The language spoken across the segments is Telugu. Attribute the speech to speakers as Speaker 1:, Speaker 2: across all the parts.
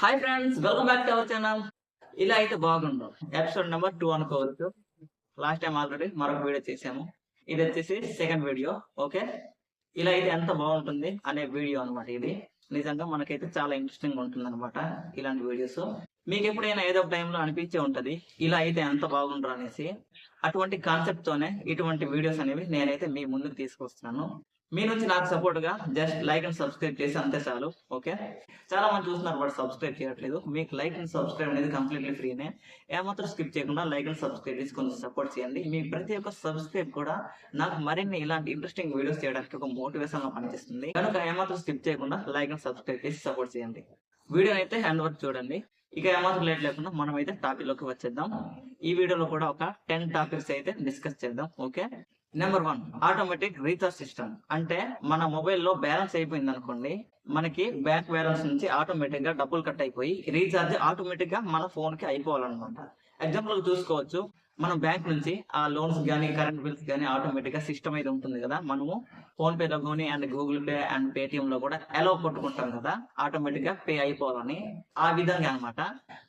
Speaker 1: Hi friends welcome back to our channel ఇలా అయితే బాగుండవు. ఎపిసోడ్ నెంబర్ టూ అనుకోవచ్చు. లాస్ట్ టైం ఆల్రెడీ మరొక వీడియో చేసాము. ఇది వచ్చేసి సెకండ్ వీడియో ఓకే ఇలా అయితే ఎంత బాగుంటుంది అనే వీడియో అన్నమాట ఇది. నిజంగా మనకైతే చాలా ఇంట్రెస్టింగ్ ఉంటుంది అనమాట ఇలాంటి వీడియోస్ మీకు ఎప్పుడైనా ఏదో ఒక టైంలో అనిపించే ఉంటది ఇలా అయితే ఎంత బాగుండ్రు అనేసి అటువంటి కాన్సెప్ట్ తోనే ఇటువంటి వీడియోస్ అనేవి నేనైతే మీ ముందుకు తీసుకొస్తున్నాను. మీ నుంచి నాకు సపోర్ట్గా జస్ట్ లైక్ అండ్ సబ్స్క్రైబ్ చేసి అంతే చాలు ఓకే చాలా మంది చూస్తున్నారు బట్ సబ్స్క్రైబ్ చేయట్లేదు. మీకు లైక్ అండ్ సబ్స్క్రైబ్ అనేది కంప్లీట్లీ ఫ్రీనే ఏమాత్రం స్కిప్ చేయకుండా లైక్ అండ్ సబ్స్క్రైబ్ చేసి కొంచెం సపోర్ట్ చేయండి. మీ ప్రతి ఒక్క సబ్స్క్రైబ్ కూడా నాకు మరిన్ని ఇలాంటి ఇంట్రెస్టింగ్ వీడియోస్ చేయడానికి ఒక మోటివేషన్గా పనిచేస్తుంది. కనుక ఏమాత్రం స్కిప్ చేయకుండా లైక్ అండ్ సబ్స్క్రైబ్ చేసి సపోర్ట్ చేయండి. వీడియో అయితే హ్యాండ్ వర్క్ చూడండి. ఇక ఏమాత్రం లేట్ లేకుండా మనం అయితే టాపిక్లోకి వచ్చేద్దాం. ఈ వీడియోలో కూడా ఒక టెన్ టాపిక్స్ అయితే డిస్కస్ చేద్దాం okay? Number one automatic recharge system అంటే మన మొబైల్లో బ్యాలెన్స్ అయిపోయింది అనుకోండి మనకి బ్యాంక్ బ్యాలెన్స్ నుంచి ఆటోమేటిక్గా డబ్బులు కట్ అయిపోయి రీఛార్జ్ ఆటోమేటిక్గా మన ఫోన్కి అయిపోవాలన్నమాట. ఎగ్జాంపుల్ చూసుకోవచ్చు. మనం బ్యాంక్ నుంచి ఆ లోన్స్ కానీ కరెంట్ బిల్స్ కానీ ఆటోమేటిక్గా సిస్టమ్ అయితే ఉంటుంది కదా. మనము ఫోన్ పే లో కానీ and Google Pay and Paytm లో కూడా ఎలా కొట్టుకుంటాం కదా. ఆటోమేటిక్గా పే అయిపోవాలని ఆ విధంగా అనమాట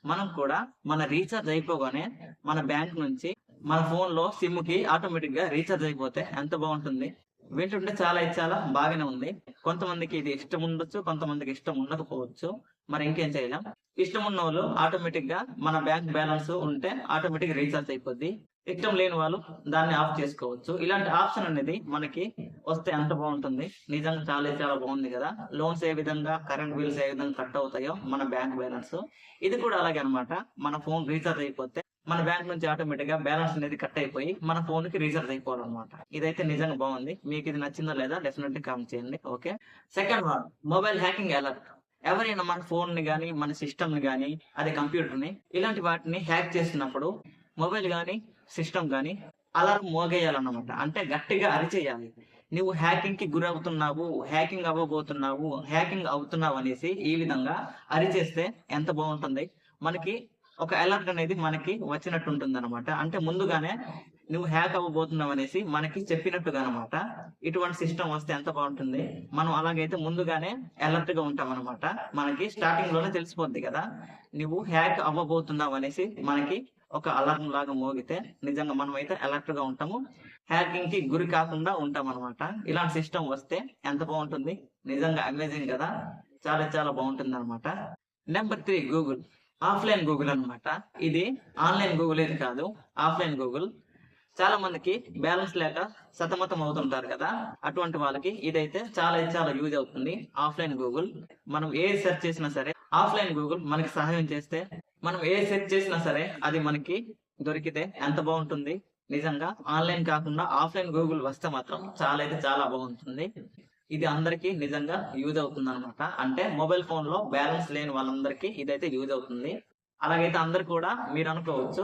Speaker 1: మనం కూడా మన రీఛార్జ్ అయిపోగానే మన బ్యాంక్ నుంచి మన ఫోన్లో సిమ్కి ఆటోమేటిక్గా రీఛార్జ్ అయిపోతే ఎంత బాగుంటుంది? వింటుంటే చాలా ఇది చాలా బాగానే ఉంది. కొంతమందికి ఇది ఇష్టం ఉండొచ్చు కొంతమందికి ఇష్టం ఉండకపోవచ్చు. మరి ఇంకేం చేయలేం? ఇష్టం ఉన్న వాళ్ళు ఆటోమేటిక్గా మన బ్యాంక్ బ్యాలెన్స్ ఉంటే ఆటోమేటిక్ రీఛార్జ్ అయిపోద్ది. ఇష్టం లేని వాళ్ళు దాన్ని ఆఫ్ చేసుకోవచ్చు. ఇలాంటి ఆప్షన్ అనేది మనకి వస్తే ఎంత బాగుంటుంది? నిజంగా చాలా చాలా బాగుంది కదా. లోన్స్ ఏ విధంగా కరెంట్ బిల్స్ ఏ విధంగా కట్ అవుతాయో మన బ్యాంక్ బ్యాలెన్స్ ఇది కూడా అలాగే అన్నమాట. మన ఫోన్ రీఛార్జ్ అయిపోతే మన బ్యాంక్ నుంచి ఆటోమేటిక్గా బ్యాలెన్స్ అనేది కట్ అయిపోయి మన ఫోన్కి రీఛార్జ్ అయిపోవాలన్నమాట. ఇదైతే నిజంగా బాగుంది. మీకు ఇది నచ్చిందా లేదా డెఫినెట్లీ కామెంట్ చేయండి. Okay second one mobile hacking alert ఎవరైనా మన ఫోన్ని గానీ మన సిస్టమ్ని గానీ అదే కంప్యూటర్ని ఇలాంటి వాటిని హ్యాక్ చేసినప్పుడు మొబైల్ కానీ సిస్టమ్ కానీ అలారం మోగేయాలన్నమాట. అంటే గట్టిగా అరిచేయాలి. నువ్వు హ్యాకింగ్కి గురవుతున్నావు హ్యాకింగ్ అవ్వబోతున్నావు హ్యాకింగ్ అవుతున్నావు అనేసి ఈ విధంగా అరిచేస్తే ఎంత బాగుంటుంది? మనకి ఒక అలర్ట్ అనేది మనకి వచ్చినట్టు ఉంటుంది అనమాట అంటే ముందుగానే నువ్వు హ్యాక్ అవ్వబోతున్నావు అనేసి మనకి చెప్పినట్టుగా అనమాట ఇటువంటి సిస్టమ్ వస్తే ఎంత బాగుంటుంది? మనం అలాగైతే ముందుగానే అలర్ట్గా ఉంటాం అనమాట మనకి స్టార్టింగ్లోనే తెలిసిపోద్ది కదా. నువ్వు హ్యాక్ అవ్వబోతున్నావు అనేసి మనకి ఒక అలారం లాగా మోగితే నిజంగా మనం అయితే అలర్ట్గా ఉంటాము. హ్యాకింగ్కి గురి కాకుండా ఉంటాం అనమాట ఇలాంటి సిస్టమ్ వస్తే ఎంత బాగుంటుంది? నిజంగా అమేజింగ్ కదా. చాలా చాలా బాగుంటుంది అనమాట number three Google. Offline Google అన్నమాట. ఇది ఆన్లైన్ గూగుల్ ఇది కాదు ఆఫ్లైన్ గూగుల్. చాలా మందికి బ్యాలెన్స్ లేక సతమతం అవుతుంటారు కదా అటువంటి వాళ్ళకి ఇదైతే చాలా చాలా యూజ్ అవుతుంది ఆఫ్లైన్ గూగుల్. మనం ఏ సెర్చ్ చేసినా సరే ఆఫ్లైన్ గూగుల్ మనకి సహాయం చేస్తే మనం ఏ సెర్చ్ చేసినా సరే అది మనకి దొరికితే ఎంత బాగుంటుంది. నిజంగా ఆన్లైన్ కాకుండా ఆఫ్లైన్ గూగుల్ వస్తే మాత్రం చాలా అయితే చాలా బాగుంటుంది. ఇది అందరికి నిజంగా యూజ్ అవుతుంది అనమాట అంటే మొబైల్ ఫోన్లో బ్యాలెన్స్ లేని వాళ్ళందరికీ ఇదైతే యూజ్ అవుతుంది. అలాగైతే అందరు కూడా మీరు అనుకోవచ్చు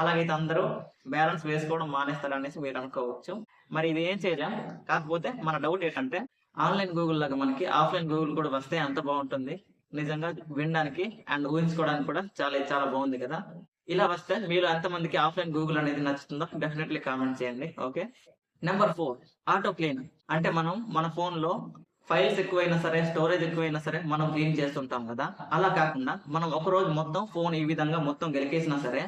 Speaker 1: అలాగైతే అందరూ బ్యాలెన్స్ వేసుకోవడం మానేస్తారు అనేసి మీరు అనుకోవచ్చు. మరి ఇది ఏం చేయలేం. కాకపోతే మన డౌట్ ఏంటంటే ఆన్లైన్ గూగుల్ లాగా మనకి ఆఫ్లైన్ గూగుల్ కూడా వస్తే ఎంత బాగుంటుంది. నిజంగా వినడానికి అండ్ ఊహించుకోవడానికి కూడా చాలా చాలా బాగుంది కదా. ఇలా వస్తే మీరు ఎంతమందికి ఆఫ్లైన్ గూగుల్ అనేది నచ్చుతుందో డెఫినెట్లీ కామెంట్ చేయండి. Okay? Number four auto clean అంటే మనం మన ఫోన్లో ఫైల్స్ ఎక్కువైనా సరే స్టోరేజ్ ఎక్కువైనా సరే మనం క్లీన్ చేస్తుంటాం కదా. అలా కాకుండా మనం ఒక రోజు మొత్తం ఫోన్ ఈ విధంగా మొత్తం గెలికేసినా సరే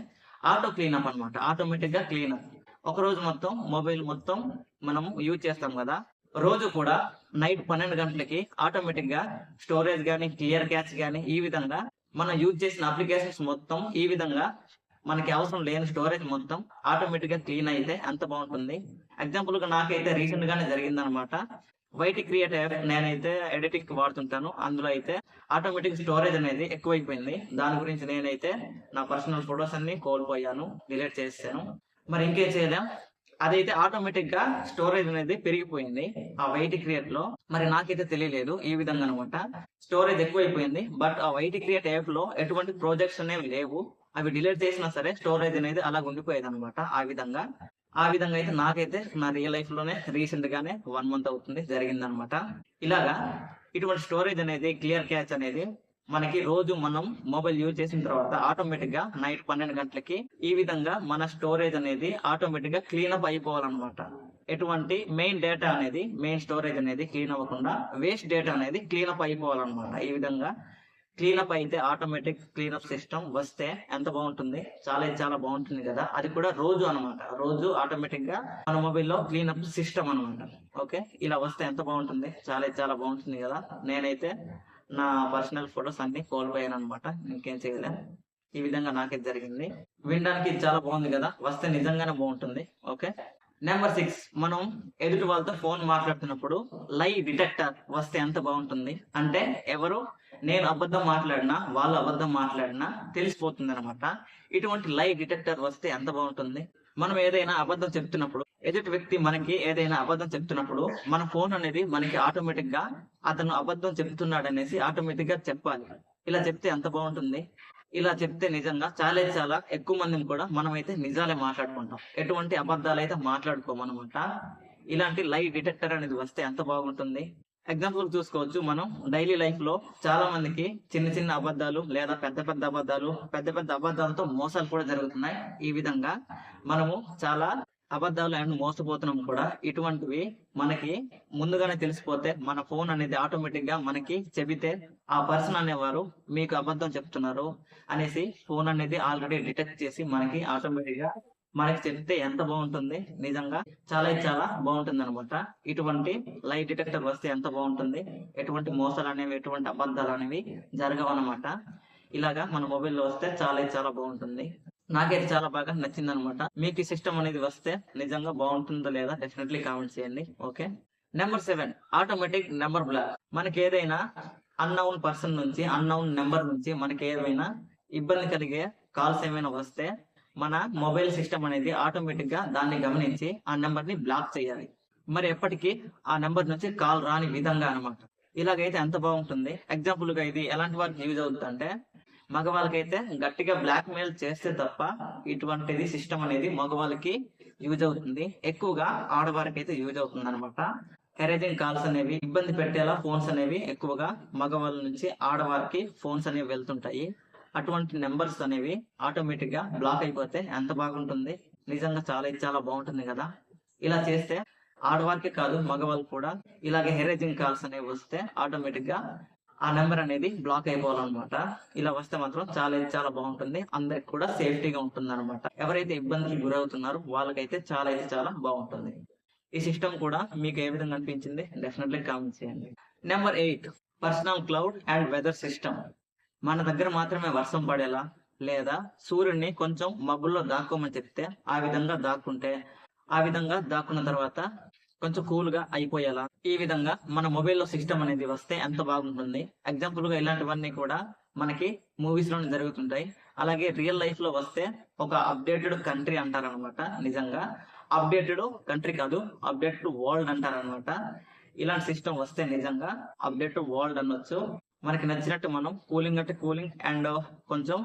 Speaker 1: ఆటో క్లీనప్ అనమాట ఆటోమేటిక్గా క్లీనప్ ఒక రోజు మొత్తం మొబైల్ మొత్తం మనం యూజ్ చేస్తాం కదా. రోజు కూడా నైట్ పన్నెండు గంటలకి ఆటోమేటిక్గా స్టోరేజ్ గానీ క్లియర్ క్యాచ్ గానీ ఈ విధంగా మనం యూజ్ చేసిన అప్లికేషన్స్ మొత్తం ఈ విధంగా మనకి అవసరం లేని స్టోరేజ్ మొత్తం ఆటోమేటిక్గా క్లీన్ అయితే అంత బాగుంటుంది? ఎగ్జాంపుల్గా నాకైతే రీసెంట్ గానే జరిగింది అనమాట వైట్ క్రియేట్ యాప్ నేనైతే ఎడిటింగ్ వాడుతుంటాను. అందులో అయితే ఆటోమేటిక్ స్టోరేజ్ అనేది ఎక్కువైపోయింది. దాని గురించి నేనైతే నా పర్సనల్ ఫొటోస్ అన్ని కోల్పోయాను డిలీట్ చేసాను మరి ఇంకేం చేయలేం అదైతే ఆటోమేటిక్గా స్టోరేజ్ అనేది పెరిగిపోయింది ఆ వైట్ క్రియేట్లో. మరి నాకైతే తెలియలేదు ఈ విధంగా అనమాట. స్టోరేజ్ ఎక్కువైపోయింది బట్ ఆ వైట్ క్రియేట్ యాప్లో ఎటువంటి ప్రాజెక్ట్స్ అనేవి లేవు. అవి డిలీట్ చేసినా సరే స్టోరేజ్ అనేది అలా ఉండిపోయేది అనమాట ఆ విధంగా ఆ విధంగా అయితే నాకైతే నా రియల్ లైఫ్లోనే రీసెంట్ గానే వన్ మంత్ అవుతుంది జరిగిందనమాట ఇలాగా ఇటువంటి స్టోరేజ్ అనేది క్లియర్ క్యాచ్ అనేది మనకి రోజు మనం మొబైల్ యూజ్ చేసిన తర్వాత ఆటోమేటిక్గా నైట్ పన్నెండు గంటలకి ఈ విధంగా మన స్టోరేజ్ అనేది ఆటోమేటిక్గా క్లీన్ అప్ అయిపోవాలన్నమాట. ఎటువంటి మెయిన్ డేటా అనేది మెయిన్ స్టోరేజ్ అనేది క్లీన్ అవ్వకుండా వేస్ట్ డేటా అనేది క్లీన్ అప్ అయిపోవాలన్నమాట. ఈ విధంగా క్లీనప్ అయితే ఆటోమేటిక్ క్లీనప్ సిస్టమ్ వస్తే ఎంత బాగుంటుంది? చాలా చాలా బాగుంటుంది కదా. అది కూడా రోజు అనమాట రోజు ఆటోమేటిక్గా మన మొబైల్లో క్లీనప్ సిస్టమ్ అనమాట ఓకే? ఇలా వస్తే ఎంత బాగుంటుంది? చాలా చాలా బాగుంటుంది కదా. నేనైతే నా పర్సనల్ ఫొటోస్ అన్ని కోల్పోయాను అనమాట ఇంకేం చేయలే. ఈ విధంగా నాకే జరిగింది. వినడానికి చాలా బాగుంది కదా. వస్తే నిజంగానే బాగుంటుంది. ఓకే? Number six. మనం ఎదుటి వాళ్ళతో ఫోన్ మాట్లాడుతున్నప్పుడు లై డిటెక్టర్ వస్తే ఎంత బాగుంటుంది? అంటే ఎవరు నేను అబద్ధం మాట్లాడినా వాళ్ళు అబద్ధం మాట్లాడినా తెలిసిపోతుంది అనమాట ఇటువంటి లై డిటెక్టర్ వస్తే ఎంత బాగుంటుంది? మనం ఏదైనా అబద్ధం చెప్తున్నప్పుడు ఎదుటి వ్యక్తి మనకి ఏదైనా అబద్ధం చెప్తున్నప్పుడు మన ఫోన్ అనేది మనకి ఆటోమేటిక్గా అతను అబద్ధం చెప్తున్నాడు అనేసి ఆటోమేటిక్గా చెప్పాలి. ఇలా చెప్తే ఎంత బాగుంటుంది? ఇలా చెప్తే నిజంగా చాలా చాలా ఎక్కువ మందిని కూడా మనమైతే నిజాలే మాట్లాడుకుంటాం. ఎటువంటి అబద్ధాలు అయితే మాట్లాడుకోమనమాట. ఇలాంటి లై డిటెక్టర్ అనేది వస్తే ఎంత బాగుంటుంది? ఎగ్జాంపుల్ చూసుకోవచ్చు. మనం డైలీ లైఫ్లో చాలా మందికి చిన్న చిన్న అబద్ధాలు లేదా పెద్ద పెద్ద అబద్ధాలు పెద్ద పెద్ద అబద్ధాలతో మోసాలు కూడా జరుగుతున్నాయి. ఈ విధంగా మనము చాలా అబద్ధాలు అండ్ మోసపోతున్నాం కూడా. ఇటువంటివి మనకి ముందుగానే తెలిసిపోతే మన ఫోన్ అనేది ఆటోమేటిక్గా మనకి చెబితే ఆ పర్సన్ అనేవారు మీకు అబద్ధం చెప్తున్నారు అనేసి ఫోన్ అనేది ఆల్రెడీ డిటెక్ట్ చేసి మనకి ఆటోమేటిక్గా మనకి చెప్తే ఎంత బాగుంటుంది? నిజంగా చాలా చాలా బాగుంటుంది అనమాట ఇటువంటి లైట్ డిటెక్టర్ వస్తే ఎంత బాగుంటుంది? ఎటువంటి మోసాలు అనేవి ఎటువంటి అబద్ధాలు అనేవి జరగవన్నమాట. ఇలాగా మన మొబైల్లో వస్తే చాలా చాలా బాగుంటుంది. నాకైతే చాలా బాగా నచ్చింది అనమాట మీకు ఈ సిస్టమ్ అనేది వస్తే నిజంగా బాగుంటుందో లేదా డెఫినెట్లీ కామెంట్ చేయండి. Okay? Number seven automatic number block. మనకి ఏదైనా అన్నౌన్ పర్సన్ నుంచి అన్నౌన్ నెంబర్ నుంచి మనకి ఏదైనా ఇబ్బంది కలిగే కాల్స్ ఏమైనా వస్తే మన మొబైల్ సిస్టమ్ అనేది ఆటోమేటిక్గా దాన్ని గమనించి ఆ నెంబర్ని బ్లాక్ చేయాలి. మరి ఎప్పటికీ ఆ నెంబర్ నుంచి కాల్ రాని విధంగా అనమాట ఇలాగైతే ఎంత బాగుంటుంది? ఎగ్జాంపుల్గా ఇది ఎలాంటి వారికి యూజ్ అవుతుంది అంటే మగవాళ్ళకైతే గట్టిగా బ్లాక్ మెయిల్ చేస్తే తప్ప ఇటువంటిది సిస్టమ్ అనేది మగవాళ్ళకి యూజ్ అవుతుంది. ఎక్కువగా ఆడవారికి అయితే యూజ్ అవుతుంది అనమాట హెరేజింగ్ కాల్స్ అనేవి ఇబ్బంది పెట్టేలా ఫోన్స్ అనేవి ఎక్కువగా మగవాళ్ళ నుంచి ఆడవారికి ఫోన్స్ అనేవి వెళ్తుంటాయి. అటువంటి నెంబర్స్ అనేవి ఆటోమేటిక్గా బ్లాక్ అయిపోతే ఎంత బాగుంటుంది? నిజంగా చాలా చాలా బాగుంటుంది కదా? ఇలా చేస్తే ఆడవారికి కాదు మగవాళ్ళు కూడా ఇలాగే హెరేజింగ్ కాల్స్ అనేవి వస్తే ఆటోమేటిక్గా ఆ నెంబర్ అనేది బ్లాక్ అయిపోవాలన్నమాట. ఇలా వస్తే మాత్రం చాలా చాలా బాగుంటుంది. అందరికి కూడా సేఫ్టీగా ఉంటుంది అనమాట ఎవరైతే ఇబ్బందికి గురవుతున్నారో వాళ్ళకైతే చాలా అయితే చాలా బాగుంటుంది. ఈ సిస్టమ్ కూడా మీకు ఏ విధంగా అనిపించింది? డెఫినెట్లీ కామెంట్ చేయండి. Number eight personal cloud and weather system మన దగ్గర మాత్రమే వర్షం పడేలా? లేదా సూర్యుడిని కొంచెం మబ్బుల్లో దాక్కోమని చెప్తే ఆ విధంగా దాక్కుంటే ఆ విధంగా దాక్కున్న తర్వాత కొంచెం కూల్గా అయిపోయేలా? ఈ విధంగా మన మొబైల్లో సిస్టమ్ అనేది వస్తే ఎంత బాగుంటుంది? ఎగ్జాంపుల్గా ఇలాంటివన్నీ కూడా మనకి మూవీస్లోనే జరుగుతుంటాయి. అలాగే రియల్ లైఫ్లో వస్తే ఒక అప్డేటెడ్ కంట్రీ అంటారనమాట నిజంగా. అప్డేటెడ్ కంట్రీ కాదు అప్డేటెడ్ వరల్డ్ అంటారనమాట. ఇలాంటి సిస్టమ్ వస్తే నిజంగా అప్డేటెడ్ వరల్డ్ అనొచ్చు. మనకి నచ్చినట్టు మనం కూలింగ్ అంటే కూలింగ్ అండ్ uh, కొంచెం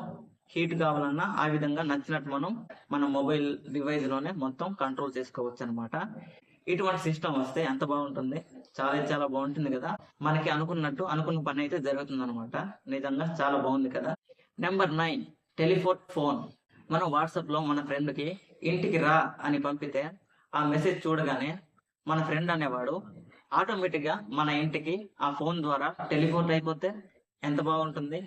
Speaker 1: హీట్ కావాలన్నా ఆ విధంగా నచ్చినట్టు మనం మన మొబైల్ డివైస్లోనే మొత్తం కంట్రోల్ చేసుకోవచ్చు అనమాట ఇటువంటి సిస్టమ్ వస్తే ఎంత బాగుంటుంది? చాలా చాలా బాగుంటుంది కదా. మనకి అనుకున్నట్టు అనుకున్న పని అయితే జరుగుతుంది అనమాట నిజంగా చాలా బాగుంది కదా. నెంబర్ నైన్ టెలిఫోన్ ఫోన్ మనం వాట్సాప్లో మన ఫ్రెండ్కి ఇంటికి రా అని పంపితే ఆ మెసేజ్ చూడగానే మన ఫ్రెండ్ అనేవాడు ఆటోమేటిక్గా మన ఇంటికి ఆ ఫోన్ ద్వారా టెలిఫోన్ అయిపోతే ఎంత బాగుంటుంది?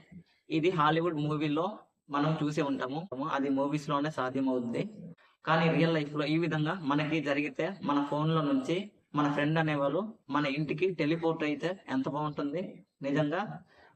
Speaker 1: ఇది హాలీవుడ్ మూవీలో మనం చూసే ఉంటాము. అది మూవీస్లోనే సాధ్యమవుతుంది కానీ రియల్ లైఫ్లో ఈ విధంగా మనకి జరిగితే మన ఫోన్లో నుంచి మన ఫ్రెండ్ అనేవాళ్ళు మన ఇంటికి టెలిపోర్ట్ అయితే ఎంత బాగుంటుంది? నిజంగా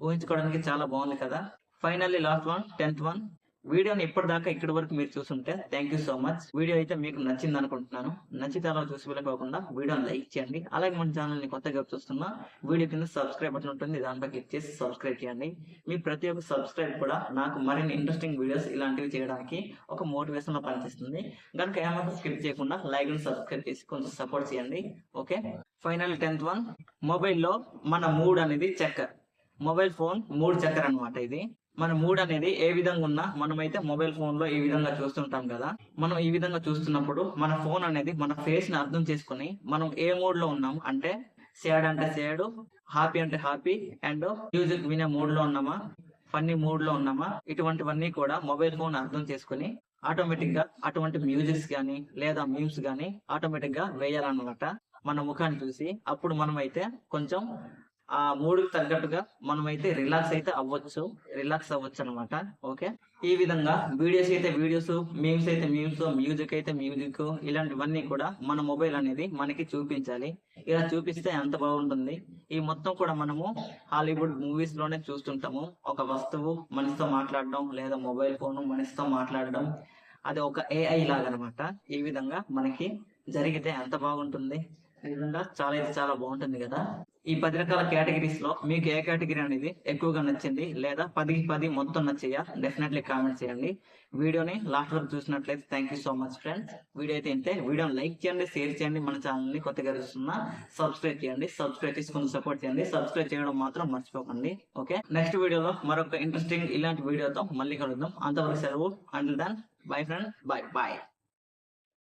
Speaker 1: ఊహించుకోవడానికి చాలా బాగుంది కదా. Finally last one tenth one. వీడియోని ఇప్పటిదాకా ఇక్కడి వరకు మీరు చూసుంటే thank you so much video అయితే మీకు నచ్చింది అనుకుంటున్నాను. నచ్చితే అలా చూసి వెళ్ళకోకుండా వీడియోని లైక్ చేయండి. అలాగే మన ఛానల్ని కొత్తగా చూస్తున్నా వీడియో కింద సబ్స్క్రైబ్ బటన్ ఉంటుంది. దాంట్లో క్లిక్ చేసి సబ్స్క్రైబ్ చేయండి. మీ ప్రతి ఒక్క సబ్స్క్రైబ్ కూడా నాకు మరిన్ని ఇంట్రెస్టింగ్ వీడియోస్ ఇలాంటివి చేయడానికి ఒక మోటివేషన్లో పనిచేస్తుంది. కనుక ఏమైనా స్కిప్ చేయకుండా లైక్ సబ్స్క్రైబ్ చేసి కొంచెం సపోర్ట్ చేయండి. ఓకే ఫైనల్ టెన్త్ వన్ మొబైల్లో మన మూడ్ అనేది చెక్కర్ మొబైల్ ఫోన్ మూడు చక్కర్ అన్నమాట ఇది. మన మూడ్ అనేది ఏ విధంగా ఉన్నా మనమైతే మొబైల్ ఫోన్లో ఈ విధంగా చూస్తుంటాం కదా. మనం ఈ విధంగా చూస్తున్నప్పుడు మన ఫోన్ అనేది మన ఫేస్ని అర్థం చేసుకుని మనం ఏ మూడ్లో ఉన్నాం అంటే సేడ్ అంటే సాడ్ హ్యాపీ అంటే హ్యాపీ అండ్ మ్యూజిక్ వినే మూడ్లో ఉన్నామా ఫన్నీ మూడ్లో ఉన్నామా ఇటువంటివన్నీ కూడా మొబైల్ ఫోన్ అర్థం చేసుకుని ఆటోమేటిక్గా అటువంటి మ్యూజిక్స్ గానీ లేదా మీమ్స్ గానీ ఆటోమేటిక్గా వేయాలన్నమాట. మన ముఖాన్ని చూసి అప్పుడు మనం అయితే కొంచెం ఆ మూడుకి తగ్గట్టుగా మనమైతే రిలాక్స్ అయితే అవ్వచ్చు. రిలాక్స్ అవ్వచ్చు అనమాట ఓకే ఈ విధంగా వీడియోస్ అయితే వీడియోస్ మీమ్స్ అయితే మీమ్స్ మ్యూజిక్ అయితే మ్యూజిక్ ఇలాంటివన్నీ కూడా మన మొబైల్ అనేది మనకి చూపించాలి. ఇలా చూపిస్తే ఎంత బాగుంటుంది? ఈ మొత్తం కూడా మనము హాలీవుడ్ మూవీస్లోనే చూస్తుంటాము. ఒక వస్తువు మనిషితో మాట్లాడడం లేదా మొబైల్ ఫోన్ మనిషితో మాట్లాడడం అది ఒక ఏఐ లాగా అనమాట ఈ విధంగా మనకి జరిగితే ఎంత బాగుంటుంది? నిజంగా చాలా అయితే చాలా బాగుంటుంది కదా. ఈ పది రకాల కేటగిరీస్లో మీకు ఏ కేటగిరీ అనేది ఎక్కువగా నచ్చింది లేదా పదికి పది మొత్తం నచ్చాయా? డెఫినెట్లీ కామెంట్ చేయండి. వీడియోని లాస్ట్ వరకు చూసినట్లయితే thank you so much friends video అయితే ఇంతే. వీడియోని లైక్ చేయండి షేర్ చేయండి మన ఛానల్ని కొత్తగా చూస్తున్నా సబ్స్క్రైబ్ చేయండి సబ్స్క్రైబ్ చేసుకుని సపోర్ట్ చేయండి. సబ్స్క్రైబ్ చేయడం మాత్రం మర్చిపోకండి. ఓకే నెక్స్ట్ వీడియోలో మరొక ఇంట్రెస్టింగ్ ఇలాంటి వీడియోతో మళ్ళీ కలుద్దాం. అంతవరకు సెలవు. And then bye friend bye bye